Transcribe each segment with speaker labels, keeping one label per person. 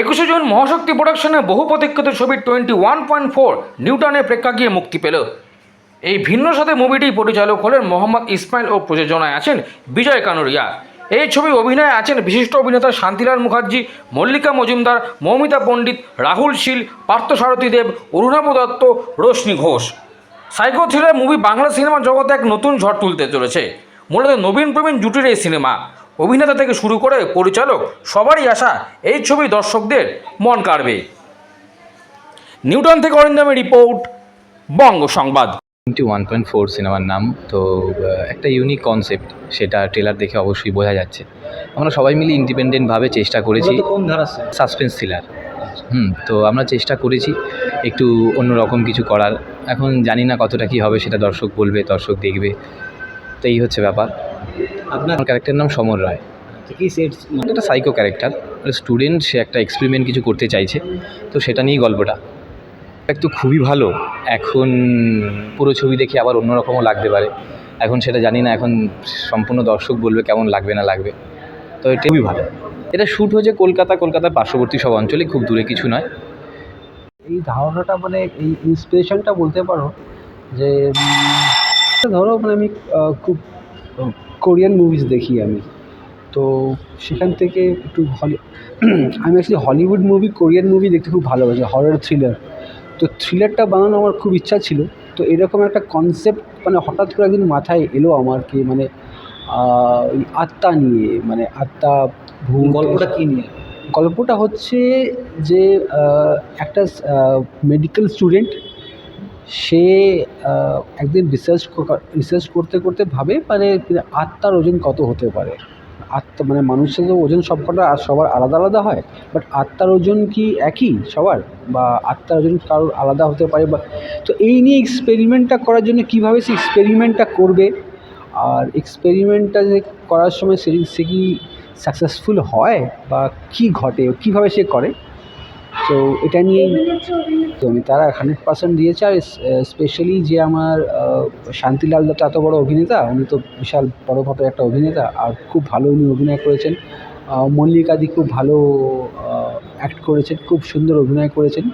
Speaker 1: একুশে জুন মহাশক্তি প্রোডাকশনের বহু প্রতীক্ষিত ছবি টোয়েন্টি ওয়ান পয়েন্ট ফোর নিউটনের প্রেক্ষাগৃহে মুক্তি পেল। এই ভিন্ন সাথে মুভিটি পরিচালক হলেন মোহাম্মদ ইসমাইল ও প্রযোজনায় আছেন বিজয় কানুরিয়া। এই ছবি অভিনয়ে আছেন বিশিষ্ট অভিনেতা Shantilal Mukherjee, Mallika Majumdar, Moumita Pandit, Rahul Sheel Parthasarathi Deb, Arunava Dutta, Roshni Ghosh. Psycho thriller movie Bangla cinema জগতে এক নতুন ঝড় তুলতে চলেছে। মূলত নবীন প্রবীণ জুটির এই সিনেমা। অভিনেতা থেকে শুরু করে পরিচালক সবারই আশা এই ছবি দর্শকদের মন কাড়বে। নিউটন থেকে অরিন্দমের রিপোর্ট বঙ্গ সংবাদ।
Speaker 2: টোয়েন্টি ওয়ান পয়েন্ট ফোর সিনেমার নাম তো একটা ইউনিক কনসেপ্ট সেটা ট্রেলার দেখে অবশ্যই বোঝা যাচ্ছে। আমরা সবাই মিলে ইন্ডিপেন্ডেন্টভাবে চেষ্টা করেছি।
Speaker 3: কোন
Speaker 2: সাসপেন্স থ্রিলার হুম তো আমরা চেষ্টা করেছি একটু অন্যরকম কিছু করার। এখন জানি না কতটা কী হবে সেটা দর্শক বলবে দর্শক দেখবে। তো এই হচ্ছে ব্যাপার।
Speaker 3: আপনার
Speaker 2: ক্যারেক্টার নাম সমর রায়। একটা সাইকো ক্যারেক্টার স্টুডেন্ট সে একটা এক্সপেরিমেন্ট কিছু করতে চাইছে। তো সেটা নিয়েই গল্পটা। একটু খুবই ভালো। এখন পুরো ছবি দেখে আবার অন্যরকমও লাগতে পারে। এখন সেটা জানি না এখন সম্পূর্ণ দর্শক বলবে কেমন লাগবে না লাগবে। তো এটা খুবই ভালো। এটা শ্যুট হয়েছে কলকাতা কলকাতার পার্শ্ববর্তী সব অঞ্চলে খুব দূরে কিছু নয়।
Speaker 4: এই ধারণাটা মানে এই ইন্সপিরেশনটা বলতে পারো যে ধরো মানে আমি খুব কোরিয়ান মুভিজ দেখি আমি। তো সেখান থেকে একটু হলি আমি actually Hollywood movie Korean movie দেখতে খুব ভালোবাসি হরর থ্রিলার তো থ্রিলারটা বানানো আমার খুব ইচ্ছা ছিল। তো এরকম একটা কনসেপ্ট মানে হঠাৎ করে একদিন মাথায় এলো আমার কি মানে ওই আত্মা নিয়ে মানে আত্মা ভূত।
Speaker 3: গল্পটা কি নিয়ে?
Speaker 4: গল্পটা হচ্ছে যে একটা মেডিকেল স্টুডেন্ট সে একদিন রিসার্চ রিসার্চ করতে করতে ভাবে মানে আত্মার ওজন কত হতে পারে? আত্মা মানে মানুষের তো ওজন সবকটা আর সবার আলাদা আলাদা হয় বাট আত্মার ওজন কি একই সবার? বা আত্মার ওজন কারোর আলাদা হতে পারে বা, তো এই নিয়ে এক্সপেরিমেন্টটা করার জন্য কীভাবে সে এক্সপেরিমেন্টটা করবে? আর এক্সপেরিমেন্টটা যে করার সময় সে সে কি সাকসেসফুল হয় বা কি ঘটে? কীভাবে সে করে? তো এটা নিয়েই তো আমি তারা হান্ড্রেড পার্সেন্ট দিয়েছে আর স্পেশালি যে আমার শান্তিলাল দত্ত এত বড় অভিনেতা উনি তো বিশাল বড় একটা অভিনেতা আর খুব ভালো উনি অভিনয় করেছেন। মল্লিকাদি খুব ভালো অ্যাক্ট করেছেন খুব সুন্দর অভিনয় করেছেন।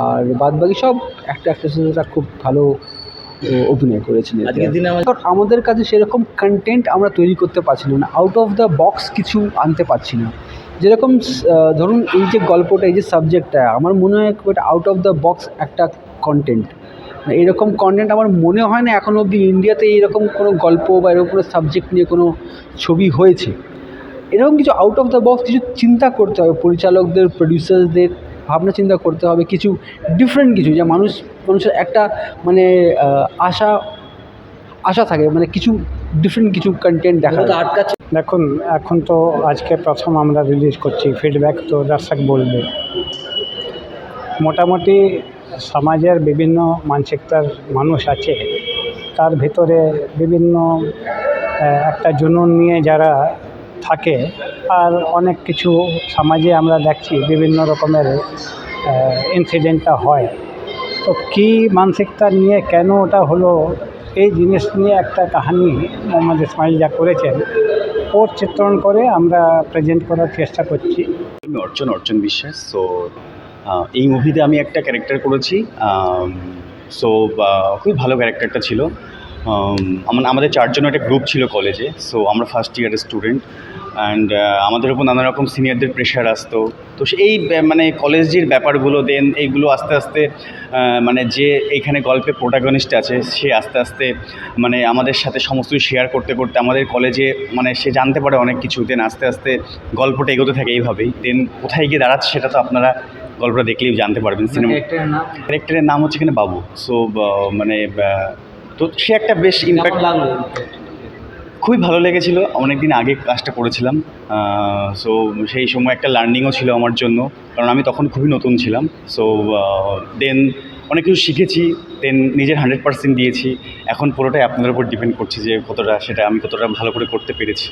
Speaker 4: আর বাদবাকি সব একটা অ্যাক্ট্রেসেসরা খুব ভালো অভিনয় করেছেন
Speaker 3: আজকের দিনে আমার
Speaker 4: আমাদের কাছে সেরকম কন্টেন্ট আমরা তৈরি করতে পারছি না আউট অফ দ্য বক্স কিছু আনতে পারছি না। যেরকম ধরুন এই যে গল্পটা এই যে সাবজেক্টটা আমার মনে হয় খুব একটা আউট অফ দ্য বক্স একটা কন্টেন্ট এরকম কন্টেন্ট আমার মনে হয় না এখন অবধি ইন্ডিয়াতে এরকম কোনো গল্প বা এরকম কোনো সাবজেক্ট নিয়ে কোনো ছবি হয়েছে। এরকম কিছু আউট অফ দ্য বক্স কিছু চিন্তা করতে হবে পরিচালকদের প্রডিউসার্সদের ভাবনা চিন্তা করতে হবে কিছু ডিফারেন্ট কিছু যা মানুষ মানুষের একটা মানে আশা আশা থাকে মানে কিছু ডিফারেন্ট কিছু কন্টেন্ট দেখা
Speaker 3: আটকাচ্ছে
Speaker 5: দেখুন, এখন তো আজকে প্রথম আমরা রিলিজ করছি ফিডব্যাক তো দর্শক বলবে। মোটামুটি সমাজের বিভিন্ন মানসিকতার মানুষ আছে, তার ভিতরে বিভিন্ন একটা জুনুন নিয়ে যারা থাকে, আর অনেক কিছু সমাজে আমরা দেখছি, বিভিন্ন রকমের ইনসিডেন্টটা হয়। তো কী মানসিকতা নিয়ে, কেন ওটা হলো, এই জিনিস নিয়ে একটা কাহানি মোহাম্মদ ইসমাইল যা করেছেন ওর চিত্রণ করে আমরা প্রেজেন্ট করার চেষ্টা করছি।
Speaker 6: আমি অর্চন অর্চন বিশ্বাস। সো এই মুভিতে আমি একটা ক্যারেক্টার করেছি। সো খুবই ভালো ক্যারেক্টারটা ছিল। আমাদের চারজন একটা গ্রুপ ছিল কলেজে সো আমরা ফার্স্ট ইয়ারের স্টুডেন্ট অ্যান্ড আমাদের উপর নানা রকম সিনিয়রদের প্রেশার আসতো। তো সে- এই মানে কলেজের ব্যাপারগুলো দেন এইগুলো আস্তে আস্তে মানে যে এইখানে গল্পে প্রোটাগনিস্ট আছে সে আস্তে আস্তে মানে আমাদের সাথে সমস্ত শেয়ার করতে করতে আমাদের কলেজে মানে সে জানতে পারে অনেক কিছু দেন আস্তে আস্তে গল্পটা এগোতে থাকে এইভাবেই। দেন কোথায় গিয়ে দাঁড়াচ্ছে সেটা তো আপনারা গল্পটা দেখলেই জানতে পারবেন সিনেমা
Speaker 3: ক্যারেক্টারের নাম?
Speaker 6: হচ্ছে এখানে বাবু। সো মানে তো সে একটা বেশ ইম্প্যাক্ট খুবই ভালো লেগেছিলো। অনেকদিন আগে কাজটা করেছিলাম। সো সেই সময় একটা লার্নিংও ছিল আমার জন্য। কারণ আমি তখন খুবই নতুন ছিলাম। সো দেন অনেক কিছু শিখেছি। দেন নিজের হান্ড্রেড পার্সেন্ট দিয়েছি। এখন পুরোটাই আপনাদের উপর ডিপেন্ড করছে যে কতটা সেটা আমি কতটা ভালো করে করতে পেরেছি।